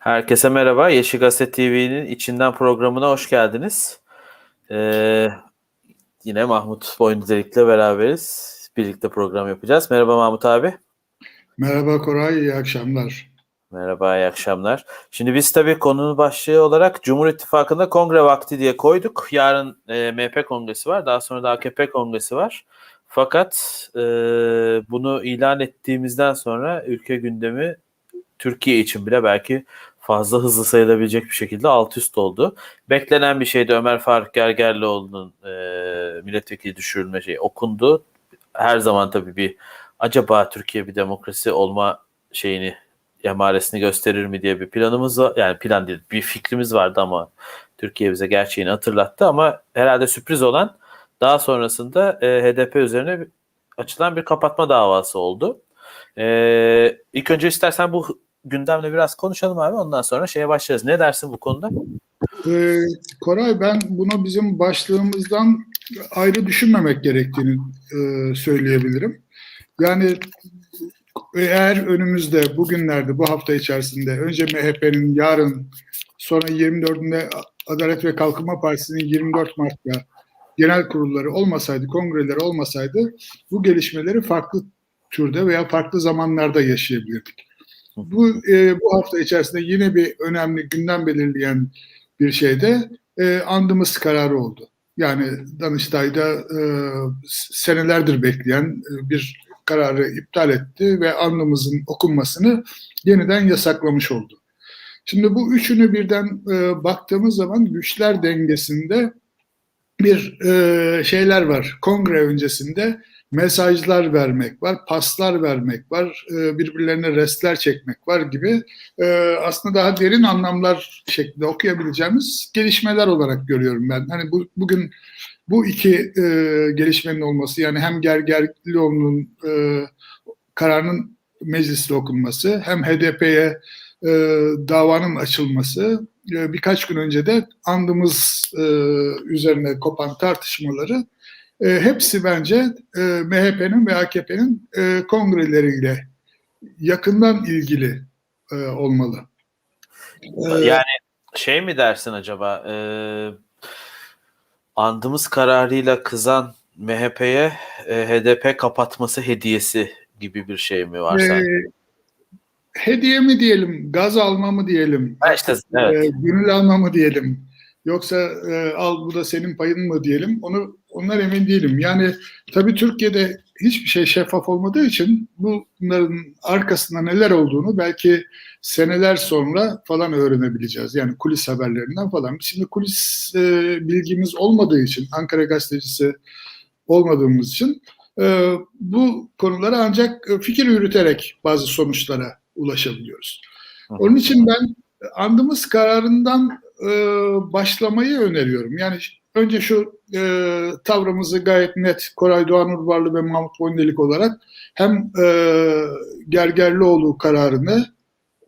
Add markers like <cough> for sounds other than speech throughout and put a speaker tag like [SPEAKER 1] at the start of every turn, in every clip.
[SPEAKER 1] Herkese merhaba. Yeşil Gazete TV'nin içinden programına hoş geldiniz. Ee, yine Mahmut Boynuzelik'le beraberiz. Birlikte program yapacağız. Merhaba Mahmut abi.
[SPEAKER 2] Merhaba Koray, iyi akşamlar.
[SPEAKER 1] Merhaba, iyi akşamlar. Şimdi biz tabii konunun başlığı olarak Cumhur İttifakı'nda kongre vakti diye koyduk. Yarın e, MHP kongresi var, daha sonra da AKP kongresi var. Fakat e, bunu ilan ettiğimizden sonra ülke gündemi Türkiye için bile belki fazla hızlı sayılabilecek bir şekilde alt üst oldu. Beklenen bir şeydi Ömer Faruk Gergerlioğlu'nun e, milletvekili düşürülme şeyi okundu. Her zaman tabii bir acaba Türkiye bir demokrasi olma şeyini emaresini gösterir mi diye bir planımız var. Yani plan değil bir fikrimiz vardı ama Türkiye bize gerçeğini hatırlattı ama herhalde sürpriz olan daha sonrasında e, HDP üzerine açılan bir kapatma davası oldu. E, ilk önce istersen bu gündemle biraz konuşalım abi ondan sonra şeye başlarız. Ne dersin bu konuda?
[SPEAKER 2] Ee, Koray ben bunu bizim başlığımızdan ayrı düşünmemek gerektiğini e, söyleyebilirim. Yani eğer önümüzde bugünlerde bu hafta içerisinde önce MHP'nin yarın sonra 24'ünde Adalet ve Kalkınma Partisi'nin 24 Mart'ta genel kurulları olmasaydı, kongreleri olmasaydı bu gelişmeleri farklı türde veya farklı zamanlarda yaşayabilirdik. Bu e, bu hafta içerisinde yine bir önemli gündem belirleyen bir şeyde e, andımız kararı oldu. Yani Danıştay'da e, senelerdir bekleyen e, bir kararı iptal etti ve andımızın okunmasını yeniden yasaklamış oldu. Şimdi bu üçünü birden e, baktığımız zaman güçler dengesinde bir e, şeyler var. Kongre öncesinde mesajlar vermek var, paslar vermek var, e, birbirlerine restler çekmek var gibi e, aslında daha derin anlamlar şeklinde okuyabileceğimiz gelişmeler olarak görüyorum ben. Hani bu, bugün bu iki e, gelişmenin olması yani hem Gergerlioğlu'nun kararının mecliste okunması hem HDP'ye davanın açılması birkaç gün önce de andımız üzerine kopan tartışmaları e, hepsi bence e, MHP'nin ve AKP'nin e, kongreleriyle yakından ilgili e, olmalı.
[SPEAKER 1] Yani şey mi dersin acaba e, andımız kararıyla kızan MHP'ye e, HDP kapatması hediyesi gibi bir şey mi var
[SPEAKER 2] e, Hediye mi diyelim, gaz alma mı diyelim,
[SPEAKER 1] ha işte, evet.
[SPEAKER 2] e, gönül alma mı diyelim, yoksa e, al bu da senin payın mı diyelim, onu onlar emin değilim. Yani tabii Türkiye'de hiçbir şey şeffaf olmadığı için bunların arkasında neler olduğunu belki seneler sonra falan öğrenebileceğiz. Yani kulis haberlerinden falan. Şimdi kulis e, bilgimiz olmadığı için, Ankara gazetecisi olmadığımız için e, bu konulara ancak fikir yürüterek bazı sonuçlara ulaşabiliyoruz. Onun için ben andımız kararından e, başlamayı öneriyorum. Yani önce şu e, tavrımızı gayet net Koray Doğan Urbarlı ve Mahmut Boynelik olarak hem e, Gergerlioğlu kararını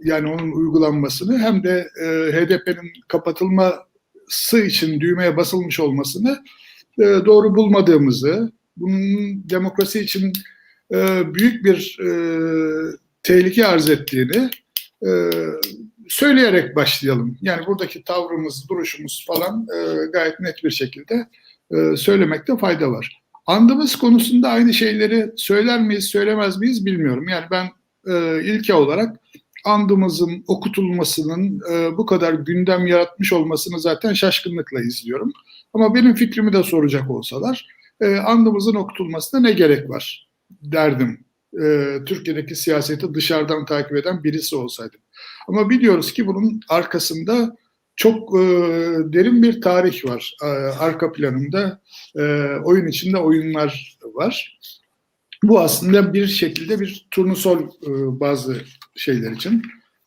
[SPEAKER 2] yani onun uygulanmasını hem de e, HDP'nin kapatılması için düğmeye basılmış olmasını e, doğru bulmadığımızı, bunun demokrasi için e, büyük bir e, tehlike arz ettiğini e, söyleyerek başlayalım. Yani buradaki tavrımız, duruşumuz falan e, gayet net bir şekilde e, söylemekte fayda var. Andımız konusunda aynı şeyleri söyler miyiz, söylemez miyiz bilmiyorum. Yani ben e, ilke olarak andımızın okutulmasının e, bu kadar gündem yaratmış olmasını zaten şaşkınlıkla izliyorum. Ama benim fikrimi de soracak olsalar e, andımızın okutulmasına ne gerek var derdim. E, Türkiye'deki siyaseti dışarıdan takip eden birisi olsaydım. Ama biliyoruz ki bunun arkasında çok e, derin bir tarih var. E, arka planında e, oyun içinde oyunlar var. Bu aslında bir şekilde bir turnusol e, bazı şeyler için,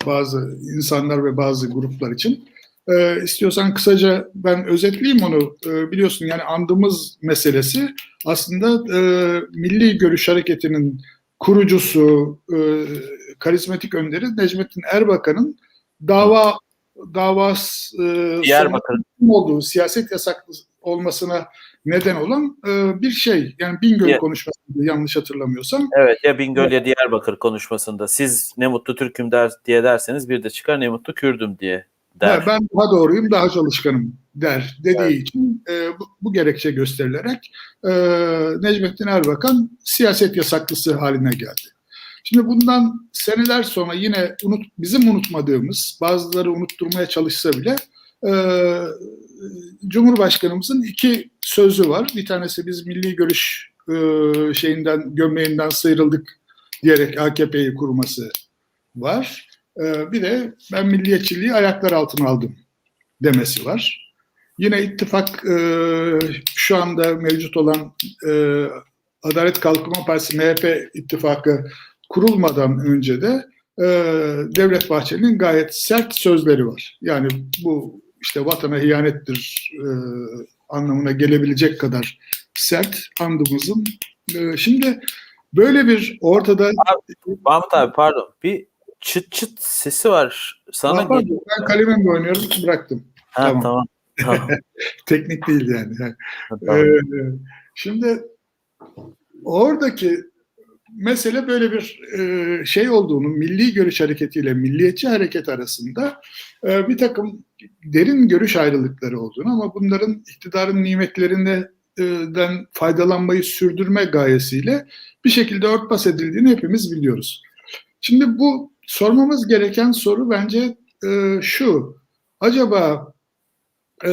[SPEAKER 2] bazı insanlar ve bazı gruplar için. E, istiyorsan kısaca ben özetleyeyim onu. E, biliyorsun yani andımız meselesi aslında e, Milli Görüş Hareketi'nin kurucusu, e, karizmatik önderi Necmettin Erbakan'ın dava davası e,
[SPEAKER 1] Diyarbakır.
[SPEAKER 2] olduğu, siyaset yasaklı olmasına neden olan e, bir şey. Yani Bingöl
[SPEAKER 1] Ya-
[SPEAKER 2] konuşmasında yanlış hatırlamıyorsam.
[SPEAKER 1] Evet ya Bingöl ya Diyarbakır konuşmasında siz ne mutlu Türk'üm der, diye derseniz bir de çıkar ne mutlu Kürdüm diye der.
[SPEAKER 2] Ha, ben daha doğruyum, daha çalışkanım der dediği için e, bu, bu gerekçe gösterilerek e, Necmettin Erbakan siyaset yasaklısı haline geldi. Şimdi bundan seneler sonra yine unut, bizim unutmadığımız, bazıları unutturmaya çalışsa bile e, Cumhurbaşkanımızın iki sözü var. Bir tanesi biz milli görüş e, şeyinden, gömleğinden sıyrıldık diyerek AKP'yi kurması var. E, bir de ben milliyetçiliği ayaklar altına aldım demesi var. Yine ittifak e, şu anda mevcut olan e, Adalet Kalkınma Partisi MHP ittifakı kurulmadan önce de e, Devlet Bahçeli'nin gayet sert sözleri var. Yani bu işte vatana ihanettir e, anlamına gelebilecek kadar sert andımızın. E, şimdi böyle bir ortada
[SPEAKER 1] Mahmut abi pardon bir çıt çıt sesi var. Sana
[SPEAKER 2] Pardon,
[SPEAKER 1] geliyor.
[SPEAKER 2] ben kalemimle oynuyorum bıraktım.
[SPEAKER 1] Ha,
[SPEAKER 2] tamam.
[SPEAKER 1] tamam. Tamam. <laughs>
[SPEAKER 2] Teknik değil yani. yani
[SPEAKER 1] tamam.
[SPEAKER 2] Ee, şimdi oradaki mesele böyle bir e, şey olduğunu, milli görüş hareketiyle milliyetçi hareket arasında e, bir takım derin görüş ayrılıkları olduğunu ama bunların iktidarın nimetlerinden faydalanmayı sürdürme gayesiyle bir şekilde örtbas edildiğini hepimiz biliyoruz. Şimdi bu sormamız gereken soru bence e, şu. Acaba e,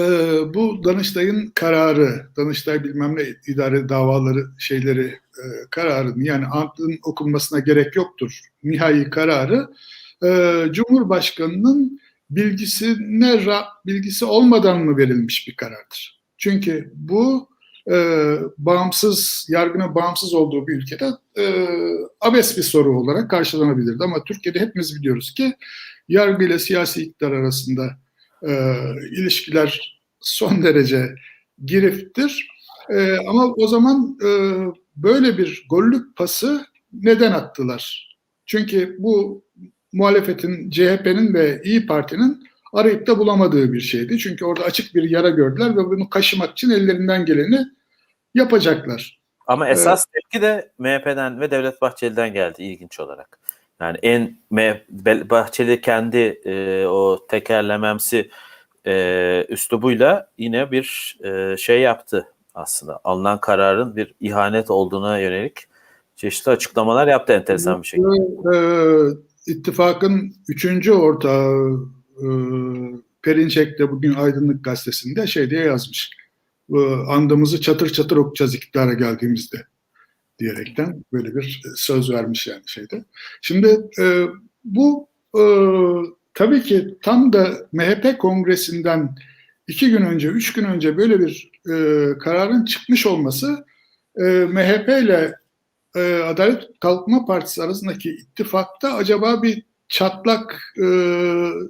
[SPEAKER 2] bu Danıştay'ın kararı, Danıştay bilmem ne idare davaları şeyleri e, kararını yani antın okunmasına gerek yoktur. Nihai kararı e, Cumhurbaşkanı'nın bilgisine bilgisi olmadan mı verilmiş bir karardır? Çünkü bu e, bağımsız, yargına bağımsız olduğu bir ülkede e, abes bir soru olarak karşılanabilirdi. Ama Türkiye'de hepimiz biliyoruz ki yargı ile siyasi iktidar arasında e, ilişkiler son derece giriftir. E, ama o zaman e, böyle bir gollük pası neden attılar? Çünkü bu muhalefetin, CHP'nin ve İyi Parti'nin arayıp da bulamadığı bir şeydi. Çünkü orada açık bir yara gördüler ve bunu kaşımak için ellerinden geleni yapacaklar.
[SPEAKER 1] Ama esas tepki de MHP'den ve Devlet Bahçeli'den geldi ilginç olarak. Yani en Bahçeli kendi e, o tekerlememsi e, üslubuyla yine bir e, şey yaptı aslında. Alınan kararın bir ihanet olduğuna yönelik çeşitli açıklamalar yaptı enteresan bir şekilde.
[SPEAKER 2] E, ittifakın üçüncü ortağı e, Perinçek de bugün Aydınlık Gazetesi'nde şey diye yazmış. E, andımızı çatır çatır okuyacağız iktidara geldiğimizde diyerekten böyle bir söz vermiş yani şeyde. Şimdi e, bu e, tabii ki tam da MHP kongresinden iki gün önce, üç gün önce böyle bir e, kararın çıkmış olması e, MHP ile e, Adalet Kalkınma Partisi arasındaki ittifakta acaba bir çatlak e,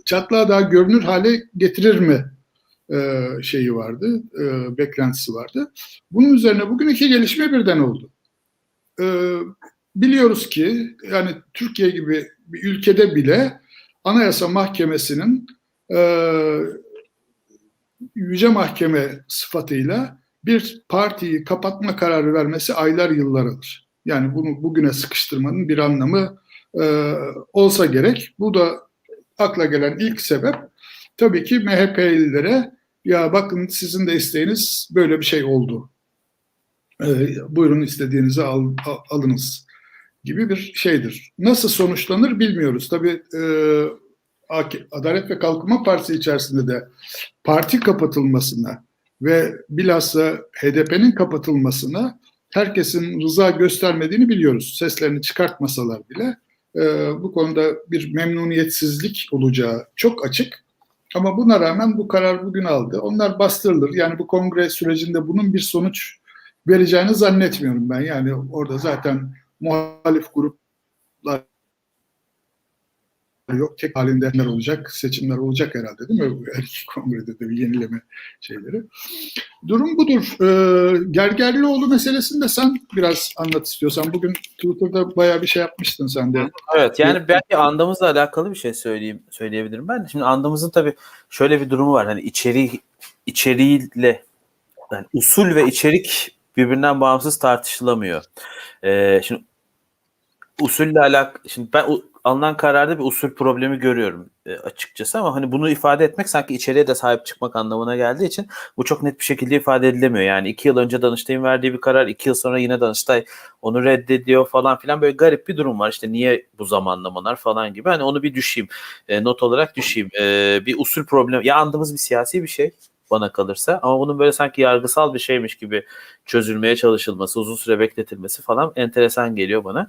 [SPEAKER 2] çatlağı daha görünür hale getirir mi e, şeyi vardı, e, beklentisi vardı. Bunun üzerine bugün iki gelişme birden oldu. E, biliyoruz ki yani Türkiye gibi bir ülkede bile Anayasa Mahkemesi'nin e, Yüce Mahkeme sıfatıyla bir partiyi kapatma kararı vermesi aylar yıllar alır. Yani bunu bugüne sıkıştırmanın bir anlamı e, olsa gerek. Bu da akla gelen ilk sebep tabii ki MHP'lilere ya bakın sizin de isteğiniz böyle bir şey oldu. E, buyurun istediğinizi al, alınız gibi bir şeydir. Nasıl sonuçlanır bilmiyoruz. Tabii e, Adalet ve Kalkınma Partisi içerisinde de parti kapatılmasına ve bilhassa HDP'nin kapatılmasına herkesin rıza göstermediğini biliyoruz. Seslerini çıkartmasalar bile e, bu konuda bir memnuniyetsizlik olacağı çok açık. Ama buna rağmen bu karar bugün aldı. Onlar bastırılır. Yani bu kongre sürecinde bunun bir sonuç vereceğini zannetmiyorum ben. Yani orada zaten muhalif gruplar yok. Tek halinde olacak, seçimler olacak herhalde değil mi? Her iki kongrede de bir yenileme şeyleri. Durum budur. Ee, Gergerlioğlu meselesini de sen biraz anlat istiyorsan. Bugün Twitter'da bayağı bir şey yapmıştın sen de.
[SPEAKER 1] Evet yani belki andamızla alakalı bir şey söyleyeyim söyleyebilirim ben. Şimdi andamızın tabii şöyle bir durumu var. Hani içeriği içeriğiyle yani usul ve içerik birbirinden bağımsız tartışılamıyor. Ee, şimdi usulle alak şimdi ben alınan kararda bir usul problemi görüyorum e, açıkçası ama hani bunu ifade etmek sanki içeriye de sahip çıkmak anlamına geldiği için bu çok net bir şekilde ifade edilemiyor. Yani iki yıl önce Danıştay'ın verdiği bir karar, iki yıl sonra yine Danıştay onu reddediyor falan filan böyle garip bir durum var. İşte niye bu zamanlamalar falan gibi. Hani onu bir düşeyim, e, not olarak düşeyim. E, bir usul problemi, ya andığımız bir siyasi bir şey bana kalırsa ama bunun böyle sanki yargısal bir şeymiş gibi çözülmeye çalışılması, uzun süre bekletilmesi falan enteresan geliyor bana.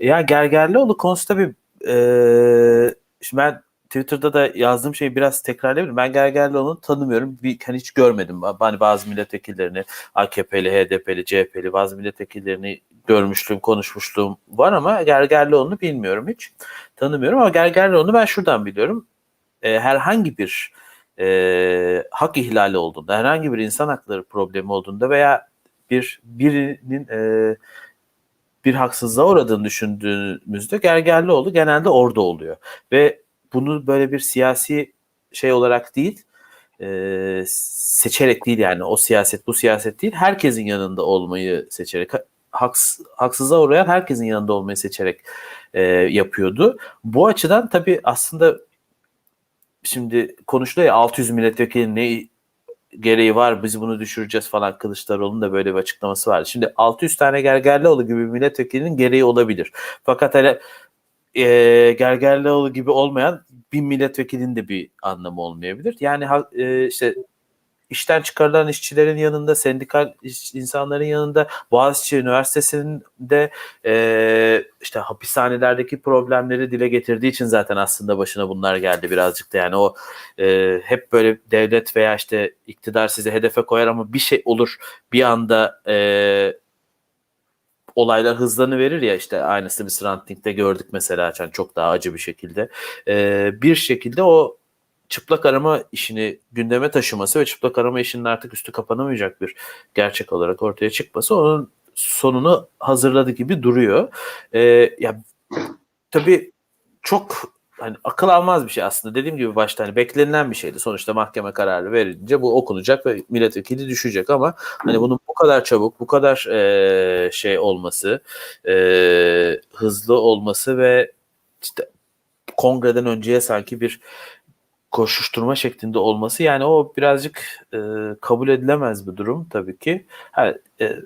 [SPEAKER 1] Ya Gergerlioğlu konusu tabii e, şimdi ben Twitter'da da yazdığım şeyi biraz tekrarlayabilirim. Ben Gergerlioğlu'nu tanımıyorum. Bir, hani hiç görmedim. Hani bazı milletvekillerini AKP'li, HDP'li, CHP'li bazı milletvekillerini görmüşlüğüm, konuşmuşluğum var ama Gergerlioğlu'nu bilmiyorum hiç. Tanımıyorum ama Gergerlioğlu'nu ben şuradan biliyorum. E, herhangi bir e, hak ihlali olduğunda, herhangi bir insan hakları problemi olduğunda veya bir birinin e, bir haksızlığa uğradığını düşündüğümüzde Gergerlioğlu genelde orada oluyor. Ve bunu böyle bir siyasi şey olarak değil, e, seçerek değil yani o siyaset bu siyaset değil, herkesin yanında olmayı seçerek, haks, haksızlığa uğrayan herkesin yanında olmayı seçerek e, yapıyordu. Bu açıdan tabii aslında şimdi konuşuluyor ya 600 milletvekili ne gereği var biz bunu düşüreceğiz falan Kılıçdaroğlu'nun da böyle bir açıklaması vardı. Şimdi 600 tane Gergerlioğlu gibi milletvekilinin gereği olabilir. Fakat hele e, Gergerlioğlu gibi olmayan bir milletvekilinin de bir anlamı olmayabilir. Yani e, işte işten çıkarılan işçilerin yanında, sendikal iş, insanların yanında, Boğaziçi Üniversitesi'nde e, işte hapishanelerdeki problemleri dile getirdiği için zaten aslında başına bunlar geldi birazcık da. Yani o e, hep böyle devlet veya işte iktidar sizi hedefe koyar ama bir şey olur bir anda e, olaylar hızlanı verir ya işte aynısı biz Ranting'de gördük mesela yani çok daha acı bir şekilde. E, bir şekilde o çıplak arama işini gündeme taşıması ve çıplak arama işinin artık üstü kapanamayacak bir gerçek olarak ortaya çıkması onun sonunu hazırladı gibi duruyor. Ee, ya tabii çok hani akıl almaz bir şey aslında. Dediğim gibi başta hani beklenilen bir şeydi. Sonuçta mahkeme kararı verince bu okunacak ve milletvekili düşecek ama hani bunun bu kadar çabuk, bu kadar e, şey olması, e, hızlı olması ve işte kongreden önceye sanki bir koşuşturma şeklinde olması yani o birazcık e, kabul edilemez bir durum tabii ki. Ha, e,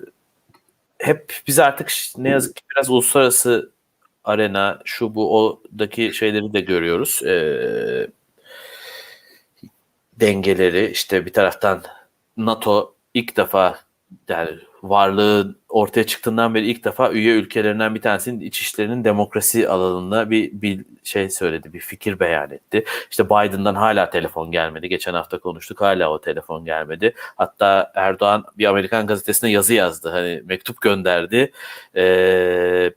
[SPEAKER 1] hep biz artık ne yazık ki biraz uluslararası arena şu bu odaki şeyleri de görüyoruz. E, dengeleri işte bir taraftan NATO ilk defa yani varlığı ortaya çıktığından beri ilk defa üye ülkelerinden bir tanesinin iç işlerinin demokrasi alanında bir, bir şey söyledi, bir fikir beyan etti. İşte Biden'dan hala telefon gelmedi. Geçen hafta konuştuk hala o telefon gelmedi. Hatta Erdoğan bir Amerikan gazetesine yazı yazdı. Hani mektup gönderdi. Ee,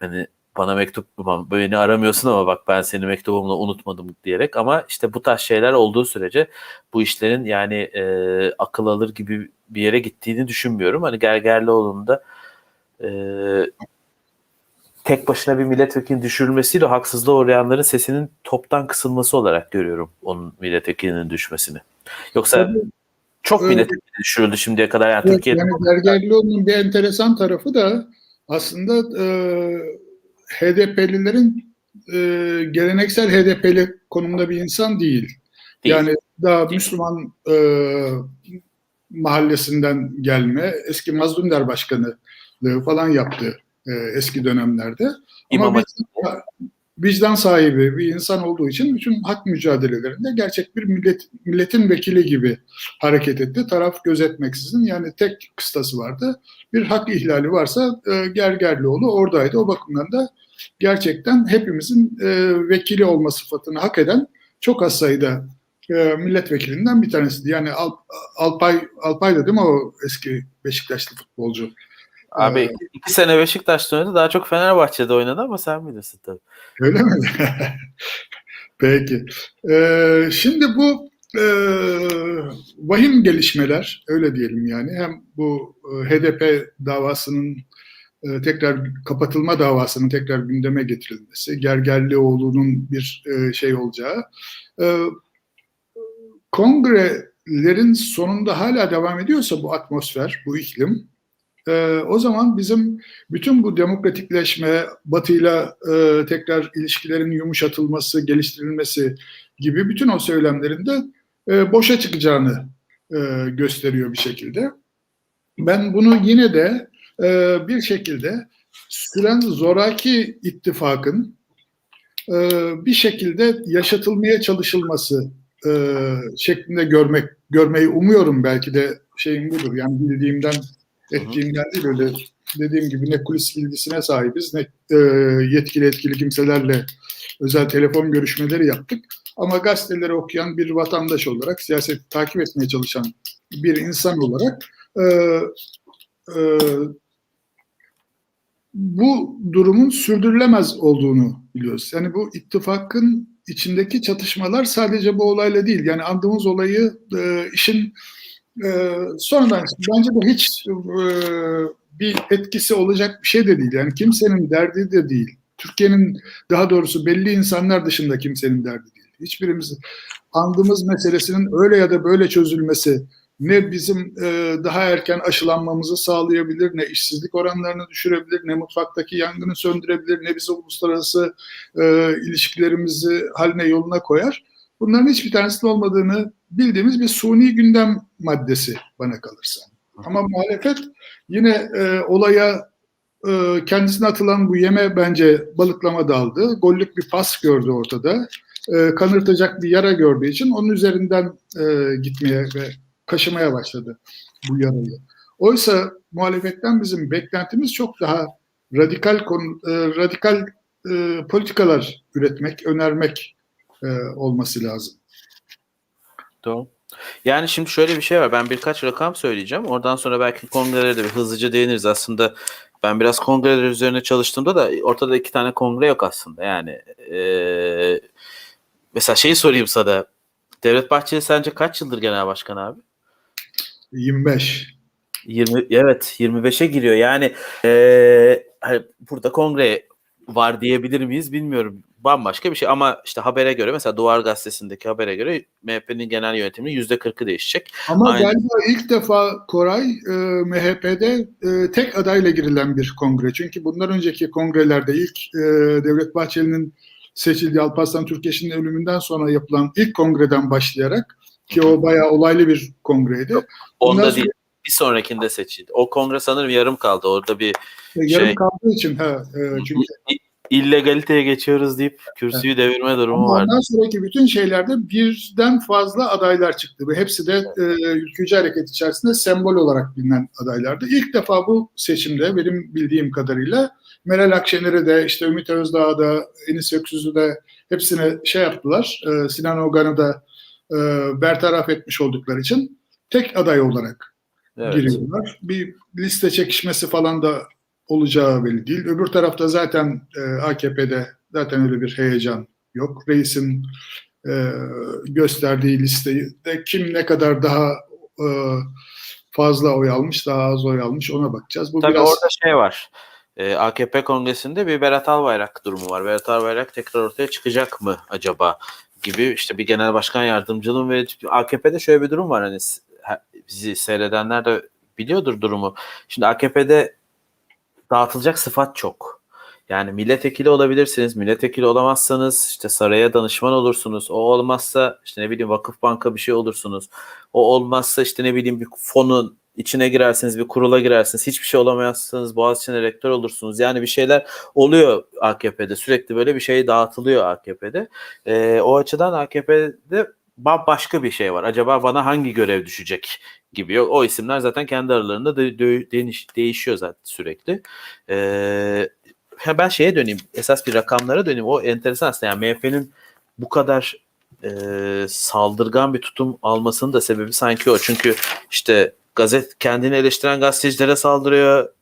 [SPEAKER 1] hani bana mektup beni aramıyorsun ama bak ben seni mektubumla unutmadım diyerek ama işte bu tarz şeyler olduğu sürece bu işlerin yani e, akıl alır gibi bir yere gittiğini düşünmüyorum. Hani Gergerlioğlu'nun da e, tek başına bir milletvekili düşürülmesiyle haksızlığa uğrayanların sesinin toptan kısılması olarak görüyorum onun milletvekilinin düşmesini. Yoksa Tabii, çok milletvekili düşürüldü şimdiye kadar. Yani
[SPEAKER 2] evet,
[SPEAKER 1] Türkiye'de.
[SPEAKER 2] Yani Gergerlioğlu'nun bir enteresan tarafı da aslında e, HDP'lilerin e, geleneksel HDP'li konumda bir insan değil. değil. Yani daha değil. Müslüman e, mahallesinden gelme, eski Mazlum Der Başkanı'lığı falan yaptı e, eski dönemlerde. İmam Ama vicdan, vicdan sahibi bir insan olduğu için bütün hak mücadelelerinde gerçek bir millet milletin vekili gibi hareket etti. Taraf gözetmeksizin yani tek kıstası vardı. Bir hak ihlali varsa e, Gergerlioğlu oradaydı. O bakımdan da gerçekten hepimizin e, vekili olma sıfatını hak eden çok az sayıda e, milletvekilinden bir tanesiydi. Yani Al, Alpay Alpay da değil mi o eski Beşiktaşlı futbolcu?
[SPEAKER 1] Abi ee, iki sene Beşiktaş'ta oynadı. Daha çok Fenerbahçe'de oynadı ama sen bilirsin tabii.
[SPEAKER 2] Öyle mi? <laughs> Peki. Ee, şimdi bu e, vahim gelişmeler öyle diyelim yani hem bu e, HDP davasının e, tekrar kapatılma davasının tekrar gündeme getirilmesi, Gergerlioğlu'nun bir e, şey olacağı, e, kongre lerin sonunda hala devam ediyorsa bu atmosfer, bu iklim, e, o zaman bizim bütün bu demokratikleşme, Batı'yla e, tekrar ilişkilerin yumuşatılması, geliştirilmesi gibi bütün o söylemlerinde e, boşa çıkacağını e, gösteriyor bir şekilde. Ben bunu yine de e, bir şekilde süren zoraki ittifakın e, bir şekilde yaşatılmaya çalışılması e, şeklinde görmek görmeyi umuyorum belki de şeyim budur. Yani bildiğimden ettiğimden değil öyle dediğim gibi ne kulis bilgisine sahibiz ne e, yetkili etkili kimselerle özel telefon görüşmeleri yaptık. Ama gazeteleri okuyan bir vatandaş olarak, siyaseti takip etmeye çalışan bir insan olarak e, e, bu durumun sürdürülemez olduğunu biliyoruz. Yani bu ittifakın içindeki çatışmalar sadece bu olayla değil. Yani andığımız olayı e, işin e, sonradan bence de hiç e, bir etkisi olacak bir şey de değil. Yani kimsenin derdi de değil. Türkiye'nin daha doğrusu belli insanlar dışında kimsenin derdi değil. Hiçbirimiz andığımız meselesinin öyle ya da böyle çözülmesi ne bizim e, daha erken aşılanmamızı sağlayabilir, ne işsizlik oranlarını düşürebilir, ne mutfaktaki yangını söndürebilir, ne bizi uluslararası e, ilişkilerimizi haline yoluna koyar. Bunların hiçbir tanesinin olmadığını bildiğimiz bir suni gündem maddesi bana kalırsa. Ama muhalefet yine e, olaya e, kendisine atılan bu yeme bence balıklama daldı. Gollük bir pas gördü ortada. E, kanırtacak bir yara gördüğü için onun üzerinden e, gitmeye ve kaşımaya başladı bu yarayı. Oysa muhalefetten bizim beklentimiz çok daha radikal konu, e, radikal e, politikalar üretmek, önermek e, olması lazım.
[SPEAKER 1] Doğru. Yani şimdi şöyle bir şey var. Ben birkaç rakam söyleyeceğim. Oradan sonra belki kongrelere de bir hızlıca değiniriz. Aslında ben biraz kongreler üzerine çalıştığımda da ortada iki tane kongre yok aslında. Yani e, mesela şeyi sorayım sana. Devlet Bahçeli sence kaç yıldır genel başkan abi?
[SPEAKER 2] 25.
[SPEAKER 1] 20 evet 25'e giriyor. Yani e, hani burada kongre var diyebilir miyiz bilmiyorum. Bambaşka bir şey ama işte habere göre mesela Duvar Gazetesi'ndeki habere göre MHP'nin genel yönetiminin yüzde 40'ı değişecek.
[SPEAKER 2] Ama Aynen. galiba ilk defa Koray e, MHP'de e, tek adayla girilen bir kongre. Çünkü bundan önceki kongrelerde ilk e, Devlet Bahçeli'nin seçildiği Alparslan Türkeş'in ölümünden sonra yapılan ilk kongreden başlayarak ki o bayağı olaylı bir kongreydi.
[SPEAKER 1] Yok, onda Ondan değil. Sonra, bir sonrakinde seçildi. O kongre sanırım yarım kaldı. Orada bir
[SPEAKER 2] yarım şey, kaldığı için ha e, çünkü
[SPEAKER 1] illegaliteye geçiyoruz deyip kürsüyü devirme durumu var.
[SPEAKER 2] Ondan sonraki bütün şeylerde birden fazla adaylar çıktı ve hepsi de e, ülkücü hareket içerisinde sembol olarak bilinen adaylardı. İlk defa bu seçimde benim bildiğim kadarıyla Meral Akşener'i de işte Ümit Özdağ'ı da Enis Öksüz'ü de hepsine şey yaptılar. E, Sinan Ogan'ı da e, bertaraf etmiş oldukları için tek aday olarak evet. giriyorlar. Bir liste çekişmesi falan da olacağı belli değil. Öbür tarafta zaten e, AKP'de zaten öyle bir heyecan yok. Reisin e, gösterdiği listeyi de kim ne kadar daha e, fazla oy almış, daha az oy almış ona bakacağız.
[SPEAKER 1] Bu Tabii biraz... orada şey var. E, AKP kongresinde bir Berat Albayrak durumu var. Berat Albayrak tekrar ortaya çıkacak mı acaba gibi işte bir genel başkan yardımcılığım ve AKP'de şöyle bir durum var hani bizi seyredenler de biliyordur durumu. Şimdi AKP'de dağıtılacak sıfat çok. Yani milletvekili olabilirsiniz, milletvekili olamazsanız işte saraya danışman olursunuz. O olmazsa işte ne bileyim vakıf banka bir şey olursunuz. O olmazsa işte ne bileyim bir fonun içine girersiniz, bir kurula girersiniz. Hiçbir şey olamazsanız Boğaziçi'ne rektör olursunuz. Yani bir şeyler oluyor AKP'de. Sürekli böyle bir şey dağıtılıyor AKP'de. Ee, o açıdan AKP'de başka bir şey var. Acaba bana hangi görev düşecek gibi. O isimler zaten kendi aralarında de, de, değiş, değişiyor zaten sürekli. Ee, ben şeye döneyim. Esas bir rakamlara döneyim. O enteresan aslında. Yani MHP'nin bu kadar e, saldırgan bir tutum almasının da sebebi sanki o. Çünkü işte gazet kendini eleştiren gazetecilere saldırıyor.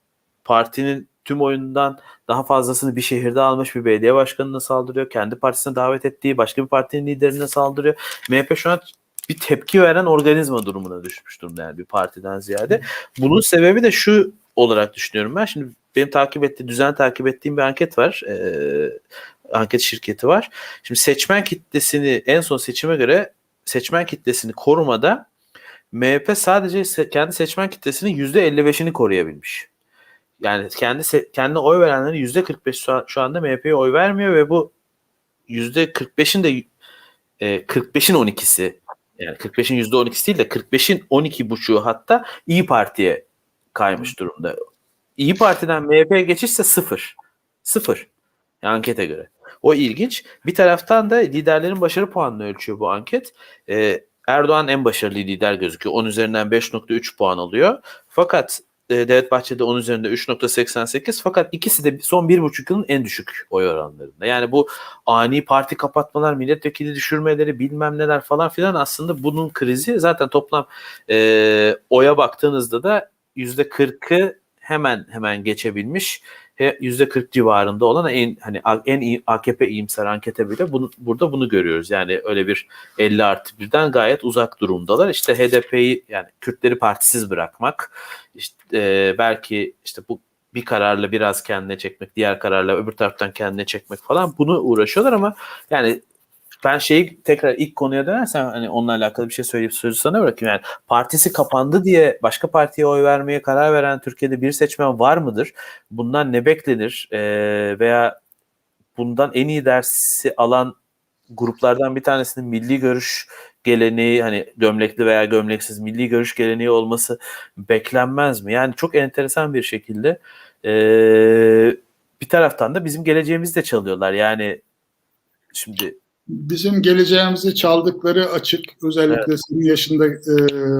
[SPEAKER 1] Partinin tüm oyundan daha fazlasını bir şehirde almış bir belediye başkanına saldırıyor. Kendi partisine davet ettiği başka bir partinin liderine saldırıyor. MHP şu an bir tepki veren organizma durumuna düşmüş durumda yani bir partiden ziyade. Bunun sebebi de şu olarak düşünüyorum ben. Şimdi benim takip ettiğim, düzen takip ettiğim bir anket var. Ee, anket şirketi var. Şimdi seçmen kitlesini en son seçime göre seçmen kitlesini korumada MHP sadece kendi seçmen kitlesinin %55'ini koruyabilmiş. Yani kendi kendi oy verenlerin %45 şu, an- şu anda MHP'ye oy vermiyor ve bu %45'in de e, 45'in 12'si yani 45'in %12'si değil de 45'in 12 buçuğu hatta İyi Parti'ye kaymış durumda. İyi Parti'den MHP'ye geçişse sıfır. Sıfır. Yani ankete göre. O ilginç. Bir taraftan da liderlerin başarı puanını ölçüyor bu anket. Ee, Erdoğan en başarılı lider gözüküyor. 10 üzerinden 5.3 puan alıyor. Fakat e, Devlet Bahçeli 10 üzerinde 3.88 fakat ikisi de son 1,5 yılın en düşük oy oranlarında. Yani bu ani parti kapatmalar, milletvekili düşürmeleri bilmem neler falan filan aslında bunun krizi zaten toplam e, oya baktığınızda da %40'ı hemen hemen geçebilmiş. He- %40 civarında olan en hani en iyi AKP iyimser ankete bile bunu, burada bunu görüyoruz. Yani öyle bir 50 artı birden gayet uzak durumdalar. İşte HDP'yi yani Kürtleri partisiz bırakmak, işte e, belki işte bu bir kararla biraz kendine çekmek, diğer kararla öbür taraftan kendine çekmek falan bunu uğraşıyorlar ama yani ben şeyi tekrar ilk konuya dönersem hani onunla alakalı bir şey söyleyip sözü sana bırakayım. Yani partisi kapandı diye başka partiye oy vermeye karar veren Türkiye'de bir seçmen var mıdır? Bundan ne beklenir? Ee, veya bundan en iyi dersi alan gruplardan bir tanesinin milli görüş geleneği hani gömlekli veya gömleksiz milli görüş geleneği olması beklenmez mi? Yani çok enteresan bir şekilde ee, bir taraftan da bizim geleceğimizi de çalıyorlar. Yani şimdi
[SPEAKER 2] bizim geleceğimizi çaldıkları açık. Özellikle senin yaşında e,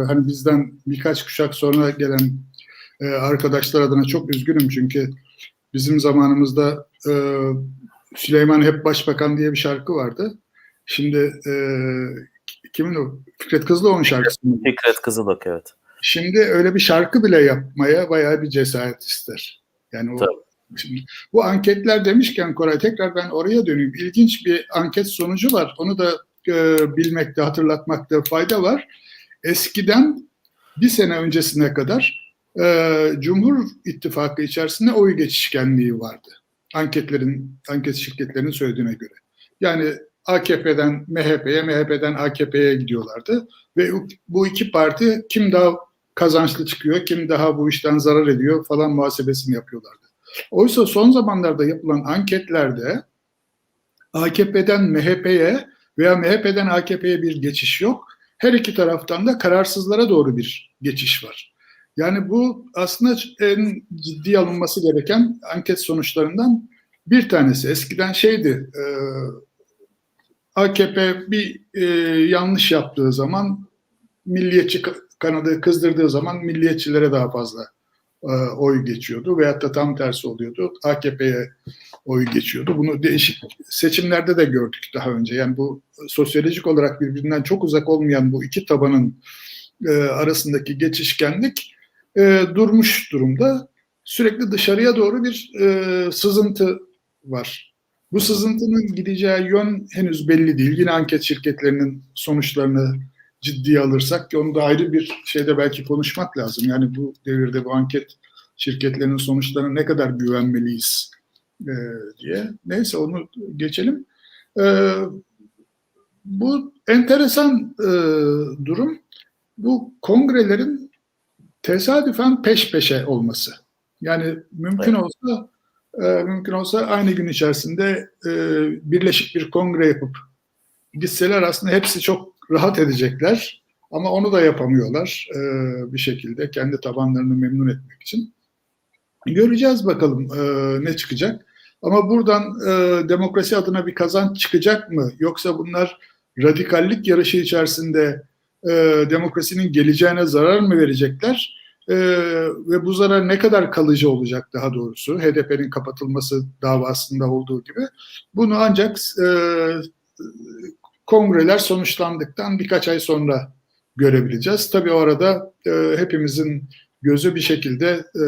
[SPEAKER 2] hani bizden birkaç kuşak sonra gelen e, arkadaşlar adına çok üzgünüm çünkü bizim zamanımızda e, Süleyman Hep Başbakan diye bir şarkı vardı. Şimdi e, kimin o? Fikret Kızıloğlu'nun şarkısı mı?
[SPEAKER 1] Fikret Kızılok evet.
[SPEAKER 2] Şimdi öyle bir şarkı bile yapmaya bayağı bir cesaret ister. Yani o
[SPEAKER 1] Tabii.
[SPEAKER 2] Şimdi bu anketler demişken Koray tekrar ben oraya döneyim. İlginç bir anket sonucu var. Onu da e, bilmekte, hatırlatmakta fayda var. Eskiden bir sene öncesine kadar e, Cumhur İttifakı içerisinde oy geçişkenliği vardı. Anketlerin, anket şirketlerinin söylediğine göre. Yani AKP'den MHP'ye, MHP'den AKP'ye gidiyorlardı. Ve bu iki parti kim daha kazançlı çıkıyor, kim daha bu işten zarar ediyor falan muhasebesini yapıyorlardı. Oysa son zamanlarda yapılan anketlerde AKP'den MHP'ye veya MHP'den AKP'ye bir geçiş yok. Her iki taraftan da kararsızlara doğru bir geçiş var. Yani bu aslında en ciddi alınması gereken anket sonuçlarından bir tanesi. Eskiden şeydi, e, AKP bir e, yanlış yaptığı zaman milliyetçi kanadı kızdırdığı zaman milliyetçilere daha fazla oy geçiyordu veyahut da tam tersi oluyordu. AKP'ye oy geçiyordu. Bunu değişik seçimlerde de gördük daha önce. Yani bu sosyolojik olarak birbirinden çok uzak olmayan bu iki tabanın e, arasındaki geçişkenlik e, durmuş durumda. Sürekli dışarıya doğru bir e, sızıntı var. Bu sızıntının gideceği yön henüz belli değil. Yine anket şirketlerinin sonuçlarını ciddiye alırsak ki onu da ayrı bir şeyde belki konuşmak lazım. Yani bu devirde bu anket şirketlerinin sonuçlarına ne kadar güvenmeliyiz e, diye. Neyse onu geçelim. E, bu enteresan e, durum bu kongrelerin tesadüfen peş peşe olması. Yani mümkün
[SPEAKER 1] Evet.
[SPEAKER 2] olsa e, mümkün olsa aynı gün içerisinde e, birleşik bir kongre yapıp gitseler aslında hepsi çok rahat edecekler. Ama onu da yapamıyorlar e, bir şekilde kendi tabanlarını memnun etmek için. Göreceğiz bakalım e, ne çıkacak. Ama buradan e, demokrasi adına bir kazanç çıkacak mı? Yoksa bunlar radikallik yarışı içerisinde e, demokrasinin geleceğine zarar mı verecekler? E, ve bu zarar ne kadar kalıcı olacak daha doğrusu? HDP'nin kapatılması davasında olduğu gibi. Bunu ancak e, kongreler sonuçlandıktan birkaç ay sonra görebileceğiz. Tabii o arada e, hepimizin gözü bir şekilde e,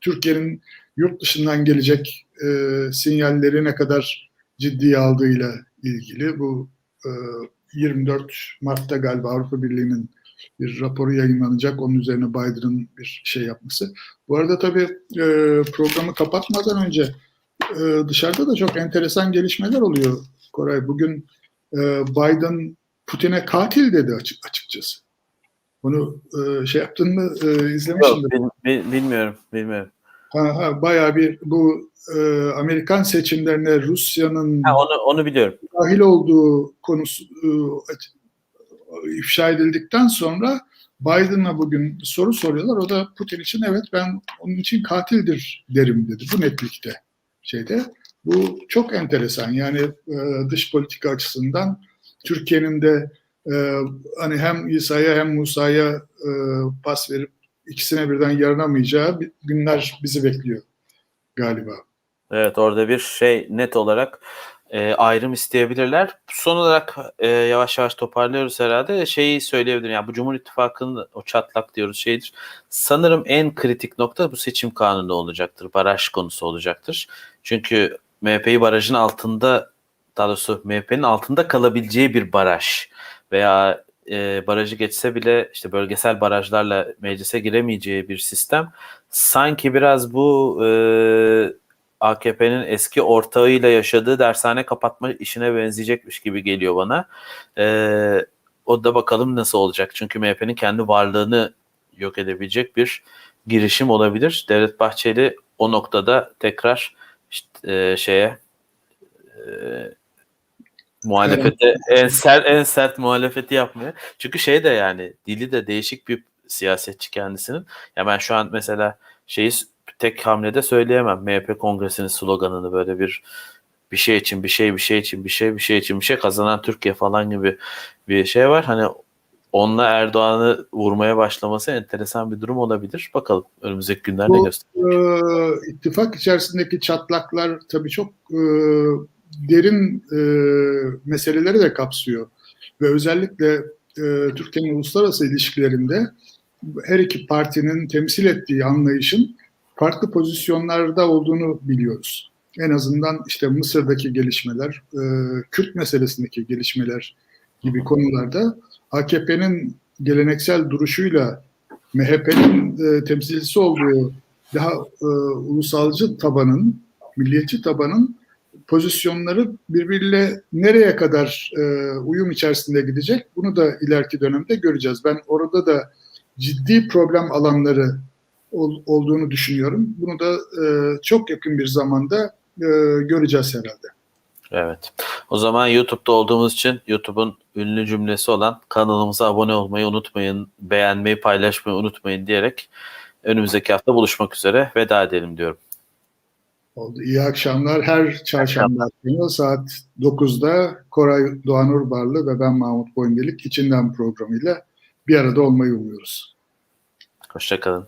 [SPEAKER 2] Türkiye'nin yurt dışından gelecek e, sinyalleri ne kadar ciddiye aldığıyla ilgili. Bu e, 24 Mart'ta galiba Avrupa Birliği'nin bir raporu yayınlanacak. Onun üzerine Biden'ın bir şey yapması. Bu arada tabii e, programı kapatmadan önce e, dışarıda da çok enteresan gelişmeler oluyor Koray. Bugün Biden Putin'e katil dedi açık, açıkçası. Onu e, şey yaptın mı? E, izlemişsin
[SPEAKER 1] Yok, bil- bil- bilmiyorum, bilmiyorum.
[SPEAKER 2] Ha, ha, bayağı bir bu e, Amerikan seçimlerine Rusya'nın
[SPEAKER 1] Ha, onu onu biliyorum.
[SPEAKER 2] dahil olduğu konusu e, ifşa edildikten sonra Biden'a bugün soru soruyorlar. O da Putin için evet ben onun için katildir derim dedi. Bu netlikte şeyde. Bu çok enteresan. Yani e, dış politika açısından Türkiye'nin de e, hani hem İsa'ya hem Musa'ya e, pas verip ikisine birden yaranamayacağı günler bizi bekliyor galiba.
[SPEAKER 1] Evet orada bir şey net olarak e, ayrım isteyebilirler. Son olarak e, yavaş yavaş toparlıyoruz herhalde. Şeyi söyleyebilirim. Yani bu Cumhur İttifakı'nın o çatlak diyoruz şeydir. Sanırım en kritik nokta bu seçim kanunu olacaktır. Baraj konusu olacaktır. Çünkü MHP'yi barajın altında daha doğrusu MHP'nin altında kalabileceği bir baraj veya e, barajı geçse bile işte bölgesel barajlarla meclise giremeyeceği bir sistem sanki biraz bu e, AKP'nin eski ortağıyla yaşadığı dershane kapatma işine benzeyecekmiş gibi geliyor bana. Ee, o da bakalım nasıl olacak. Çünkü MHP'nin kendi varlığını yok edebilecek bir girişim olabilir. Devlet Bahçeli o noktada tekrar işte, e, şeye e, muhalefete en sert en sert muhalefeti yapmaya. Çünkü şey de yani dili de değişik bir siyasetçi kendisinin. Ya ben şu an mesela şeyi tek hamlede söyleyemem. MHP kongresinin sloganını böyle bir bir şey için bir şey bir şey için bir şey bir şey için bir şey kazanan Türkiye falan gibi bir şey var. Hani onunla Erdoğan'ı vurmaya başlaması enteresan bir durum olabilir. Bakalım önümüzdeki günler ne gösterecek.
[SPEAKER 2] Ee, ittifak içerisindeki çatlaklar tabii çok e, derin e, meseleleri de kapsıyor. Ve özellikle e, Türkiye'nin uluslararası ilişkilerinde her iki partinin temsil ettiği anlayışın farklı pozisyonlarda olduğunu biliyoruz. En azından işte Mısır'daki gelişmeler, e, Kürt meselesindeki gelişmeler gibi konularda AKP'nin geleneksel duruşuyla MHP'nin e, temsilcisi olduğu daha e, ulusalcı tabanın, milliyetçi tabanın pozisyonları birbiriyle nereye kadar e, uyum içerisinde gidecek bunu da ileriki dönemde göreceğiz. Ben orada da ciddi problem alanları ol- olduğunu düşünüyorum. Bunu da e, çok yakın bir zamanda e, göreceğiz herhalde.
[SPEAKER 1] Evet. O zaman YouTube'da olduğumuz için YouTube'un ünlü cümlesi olan kanalımıza abone olmayı unutmayın, beğenmeyi, paylaşmayı unutmayın diyerek önümüzdeki hafta buluşmak üzere veda edelim diyorum.
[SPEAKER 2] Oldu. İyi akşamlar. Her çarşamba akşamı saat 9'da Koray Doğan Urbarlı ve ben Mahmut Boyundelik içinden programıyla bir arada olmayı umuyoruz.
[SPEAKER 1] Hoşçakalın.